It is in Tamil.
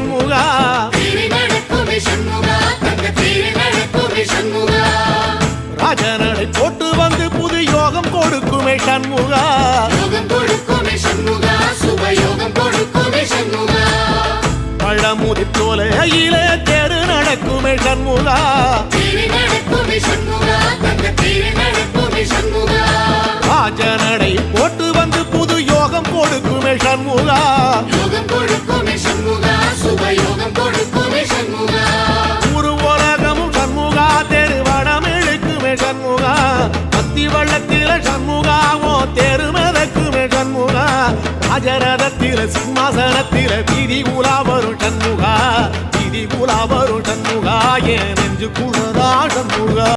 சண்முகா. ராஜனடை போட்டு வந்து புது யோகம் கொடுக்குமே சண்முகா. பழமுதி போல இல தேரு நடக்குமே சண்முகா. ராஜனடை போட்டு வந்து புது யோகம் கொடுக்குமே சண்முகா. பத்தி வள்ளத்தில சண்முகாவோ தெருமதக்குமே சண்முகா. ராஜரதத்தில சிம்மாசனத்தில திதி உலா வரும் சண்முகா. திதி உலா வரும் சண்முகா. ஏன் நெஞ்சு நெஞ்சுக்குள்ள